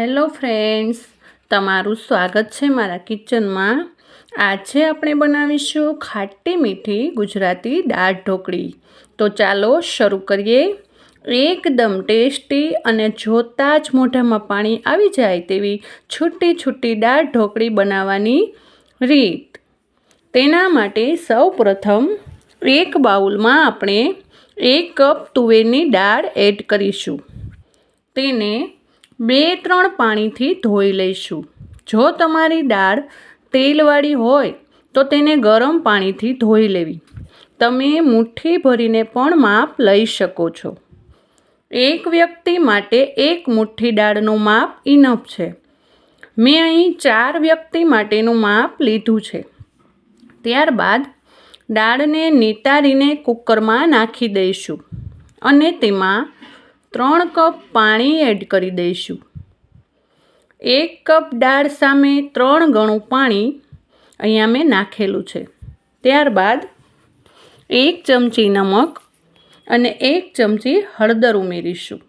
Hello friends, તમારું સ્વાગત છે મારા કિચનમાં. આજે આપણે બનાવીશું ખાટી મીઠી ગુજરાતી દાળ ઢોકળી. તો ચાલો શરૂ કરીએ. એકદમ ટેસ્ટી અને જોતાં જ મોઢામાં પાણી આવી જાય તેવી છૂટી છૂટી દાળ ઢોકળી બનાવવાની રીત. તેના માટે સૌ પ્રથમ એક બાઉલમાં આપણે એક કપ તુવેરની દાળ એડ કરીશું. તેને બે ત્રણ પાણીથી ધોઈ લઈશું. જો તમારી દાળ તેલવાળી હોય, તો તેને ગરમ પાણીથી ધોઈ લેવી. તમે મુઠ્ઠી ભરીને પણ માપ લઈ શકો છો. એક વ્યક્તિ માટે એક મુઠ્ઠી દાળનું માપ ઇનફ છે. મેં અહીં ચાર વ્યક્તિ માટેનું માપ લીધું છે. ત્યારબાદ દાળને નિતારીને કુકરમાં નાખી દઈશું અને તેમાં ત્રણ કપ પાણી એડ કરી દઈશું. એક કપ દાળ સામે ત્રણ ગણું પાણી અહીંયા મેં નાખેલું છે. ત્યારબાદ એક ચમચી નમક અને એક ચમચી હળદર ઉમેરીશું.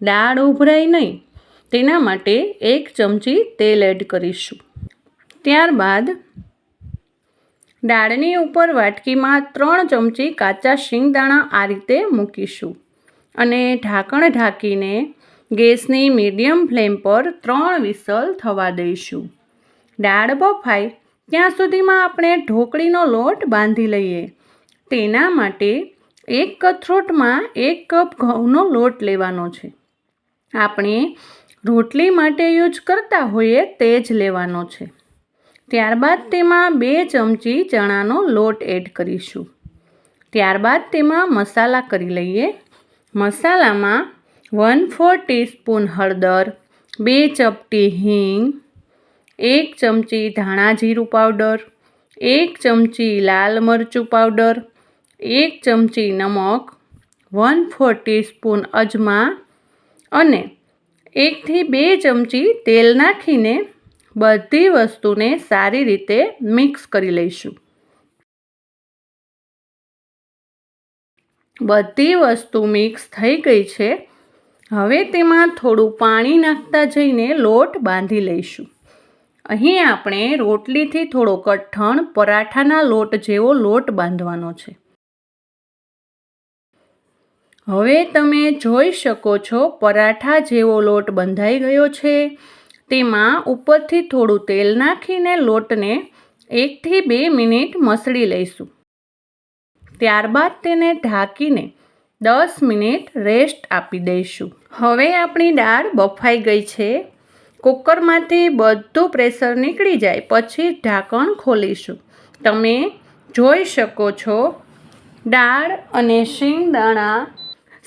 દાળ ઉભરાય નહીં, તેના માટે એક ચમચી તેલ એડ કરીશું. ત્યારબાદ દાળની ઉપર વાટકીમાં ત્રણ ચમચી કાચા શિંગદાણા આ રીતે મૂકીશું. અને ઢાંકણ ઢાંકીને ગેસની મીડિયમ ફ્લેમ પર ત્રણ વિસલ થવા દઈશું. દાળ બફાય ત્યાં સુધીમાં આપણે ઢોકળીનો લોટ બાંધી લઈએ. તેના માટે એક કથરોટમાં એક કપ ઘઉંનો લોટ લેવાનો છે. આપણે રોટલી માટે યુઝ કરતા હોઈએ તે જ લેવાનો છે. ત્યારબાદ તેમાં બે ચમચી ચણાનો લોટ એડ કરીશું. ત્યારબાદ તેમાં મસાલા કરી લઈએ. મસાલામાં વન ફોર ટીસ્પૂન હળદર, બે ચપટી હિંગ, એક ચમચી ધાણા જીરું પાવડર, એક ચમચી લાલ મરચું પાવડર, એક ચમચી નમક, વન ફોર ટીસ્પૂન અજમા અને એકથી બે ચમચી તેલ નાખીને બધી વસ્તુને સારી રીતે મિક્સ કરી લઈશું. બધી વસ્તુ મિક્સ થઈ ગઈ છે. હવે તેમાં થોડું પાણી નાખતા જઈને લોટ બાંધી લઈશું. અહીં આપણે રોટલીથી થોડો કઠણ પરાઠાના લોટ જેવો લોટ બાંધવાનો છે. હવે તમે જોઈ શકો છો પરાઠા જેવો લોટ બંધાઈ ગયો છે. તેમાં ઉપરથી થોડું તેલ નાખીને લોટને એકથી બે મિનિટ મસળી લઈશું. ત્યારબાદ તેને ઢાંકીને દસ મિનિટ રેસ્ટ આપી દઈશું. હવે આપણી દાળ બફાઈ ગઈ છે. કુકરમાંથી બધું પ્રેશર નીકળી જાય, પછી ઢાંકણ ખોલીશું. તમે જોઈ શકો છો, દાળ અને શિંગદાણા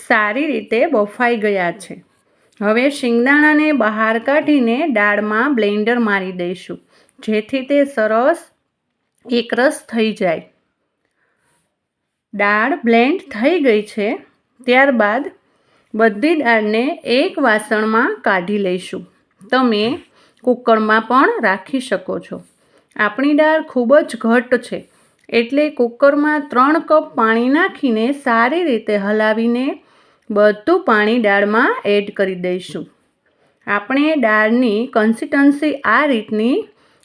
સારી રીતે બફાઈ ગયા છે. હવે શિંગદાણાને બહાર કાઢીને દાળમાં બ્લેન્ડર મારી દઈશું, જેથી તે સરસ એકરસ થઈ જાય. દાળ બ્લેન્ડ થઈ ગઈ છે, ત્યારબાદ બધી દાળને એક વાસણમાં કાઢી લઈશું. તમે કુકરમાં પણ રાખી શકો છો. આપણી દાળ ખૂબ જ ઘટ છે, એટલે કુકરમાં ત્રણ કપ પાણી નાખીને સારી રીતે હલાવીને બધું પાણી દાળમાં એડ કરી દઈશું. આપણે દાળની કન્સિસ્ટન્સી આ રીતની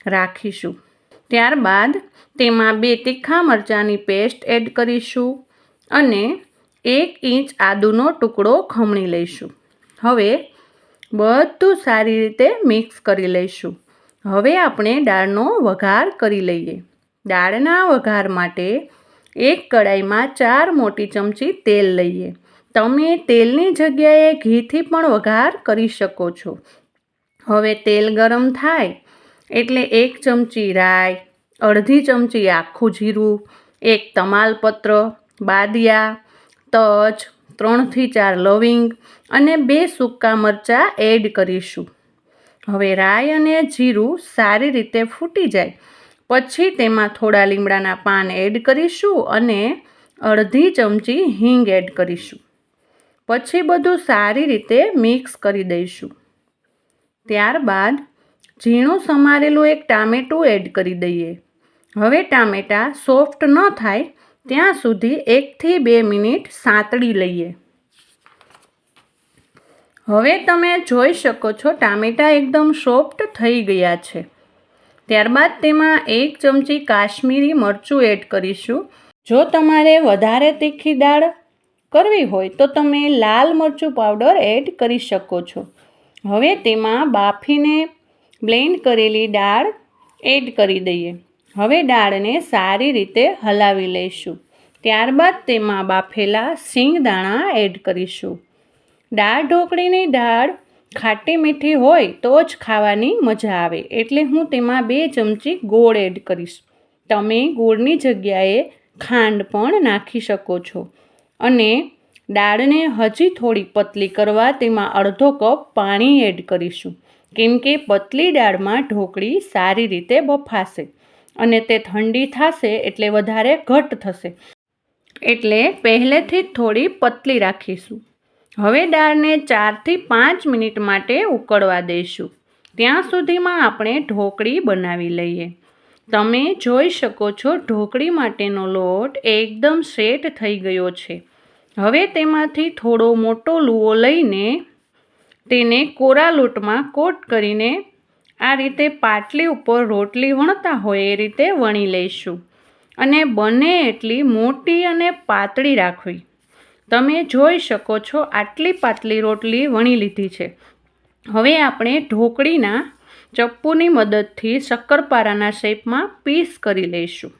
રાખીશું. ત્યારબાદ તેમાં બે તીખા મરચાંની પેસ્ટ એડ કરીશું અને એક ઇંચ આદુનો ટુકડો ખમણી લઈશું. હવે બધું સારી રીતે મિક્સ કરી લઈશું. હવે આપણે દાળનો વઘાર કરી લઈએ. દાળના વઘાર માટે એક કડાઈમાં ચાર મોટી ચમચી તેલ લઈએ. તમે તેલની જગ્યાએ ઘીથી પણ વઘાર કરી શકો છો. હવે તેલ ગરમ થાય એટલે એક ચમચી રાઈ, અડધી ચમચી આખું જીરું, એક તમાલપત્ર, બાદિયા, તજ, ત્રણથી ચાર લવિંગ અને બે સૂકા મરચાં એડ કરીશું. હવે રાઈ અને જીરું સારી રીતે ફૂટી જાય. પછી તેમાં થોડા લીમડાના પાન એડ કરીશું અને અડધી ચમચી હિંગ એડ કરીશું. પછી બધું સારી રીતે મિક્સ કરી દઈશું. ત્યારબાદ ઝીણું સમારેલું એક ટામેટું એડ કરી દઈએ. હવે ટામેટાં સોફ્ટ ન થાય ત્યાં સુધી એકથી બે મિનિટ સાંતળી લઈએ. હવે તમે જોઈ શકો છો ટામેટાં એકદમ સોફ્ટ થઈ ગયા છે. ત્યારબાદ તેમાં એક ચમચી કાશ્મીરી મરચું એડ કરીશું. જો તમારે વધારે તીખી દાળ કરવી હોય તો તમે લાલ મરચું પાવડર એડ કરી શકો છો. હવે તેમાં બાફીને બ્લેન્ડ કરેલી દાળ એડ કરી દઈએ. હવે દાળને સારી રીતે હલાવી લઈશું. ત્યારબાદ તેમાં બાફેલા સિંગદાણા એડ કરીશું. દાળ ઢોકળીની દાળ ખાટી મીઠી હોય તો જ ખાવાની મજા આવે, એટલે હું તેમાં બે ચમચી ગોળ એડ કરીશ. તમે ગોળની જગ્યાએ ખાંડ પણ નાખી શકો છો. અને દાળને હજી થોડી પતલી કરવા તેમાં અડધો કપ પાણી એડ કરીશું. કેમ કે પતલી દાળમાં ઢોકળી સારી રીતે બફાશે અને તે ઠંડી થશે એટલે વધારે ઘટ થશે. એટલે પહેલેથી જ થોડી પતલી રાખીશું. હવે દાળને ચારથી પાંચ મિનિટ માટે ઉકળવા દઈશું. ત્યાં સુધીમાં આપણે ઢોકળી બનાવી લઈએ. તમે જોઈ શકો છો ઢોકળી માટેનો લોટ એકદમ સેટ થઈ ગયો છે. હવે તેમાંથી થોડો મોટો લુઓ લઈને તેને કોરા લોટમાં કોટ કરીને આ રીતે પાટલી ઉપર રોટલી વણતા હોય એ રીતે વણી લઈશું. અને બને એટલી મોટી અને પાતળી રાખવી. તમે જોઈ શકો છો આટલી પાતળી રોટલી વણી લીધી છે. હવે આપણે ઢોકળીના ચપ્પુની મદદથી શક્કરપારાના શેપમાં પીસ કરી લઈશું.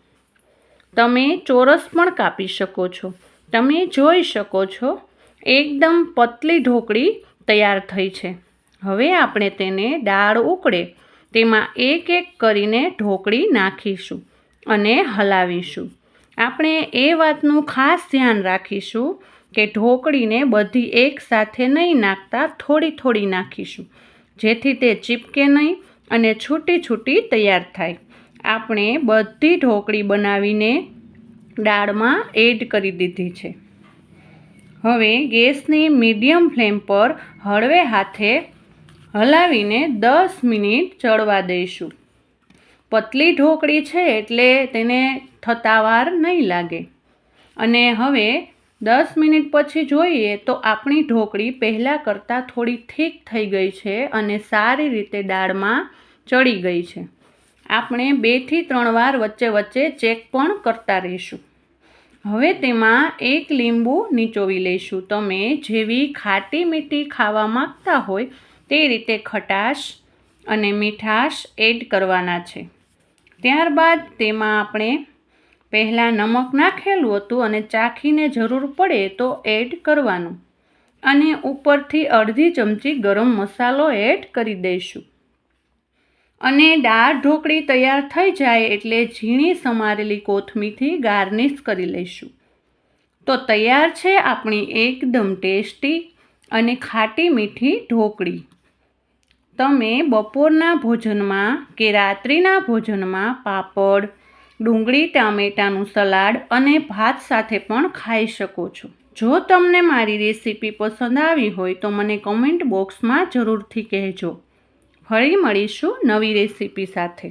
તમે ચોરસ પણ કાપી શકો છો. તમે જોઈ શકો છો, એકદમ પતલી ઢોકળી તૈયાર થઈ છે. હવે આપણે તેને દાળ ઉકળે, તેમાં એક એક કરીને ઢોકળી નાખીશું અને હલાવીશું. આપણે એ વાતનું ખાસ ધ્યાન રાખીશું કે ઢોકળીને બધી એક સાથે નહીં નાખતા, થોડી થોડી નાખીશું, જેથી તે ચીપકે નહીં અને છૂટી છૂટી તૈયાર થાય. આપણે બધી ઢોકળી બનાવીને દાળમાં એડ કરી દીધી છે. હવે ગેસની મીડિયમ ફ્લેમ પર હળવે હાથે હલાવીને દસ મિનિટ ચડવા દઈશું. પતલી ઢોકળી છે એટલે તેને થતાવાર નહીં લાગે. અને હવે દસ મિનિટ પછી જોઈએ તો આપણી ઢોકળી પહેલાં કરતાં થોડી થીક થઈ ગઈ છે અને સારી રીતે દાળમાં ચડી ગઈ છે. આપણે બેથી ત્રણ વાર વચ્ચે વચ્ચે ચેક પણ કરતા રહીશું. હવે તેમાં એક લીંબુ નીચોવી લઈશું. તમે જેવી ખાટી મીઠી ખાવા માગતા હોય તે રીતે ખટાશ અને મીઠાશ એડ કરવાના છે. ત્યારબાદ તેમાં આપણે પહેલાં નમક નાખેલું હતું અને ચાખીને જરૂર પડે તો એડ કરવાનું. અને ઉપરથી અડધી ચમચી ગરમ મસાલો એડ કરી દઈશું. અને દાળ ઢોકળી તૈયાર થઈ જાય એટલે ઝીણી સમારેલી કોથમીથી ગાર્નિશ કરી લઈશું. તો તૈયાર છે આપણી એકદમ ટેસ્ટી અને ખાટી મીઠી ઢોકળી. તમે બપોરના ભોજનમાં કે રાત્રિના ભોજનમાં પાપડ, ડુંગળી, ટામેટાનું સલાડ અને ભાત સાથે પણ ખાઈ શકો છો. જો તમને મારી રેસીપી પસંદ આવી હોય તો મને કમેન્ટ બોક્સમાં જરૂરથી કહેજો. ફરી મળીશું નવી રેસીપી સાથે.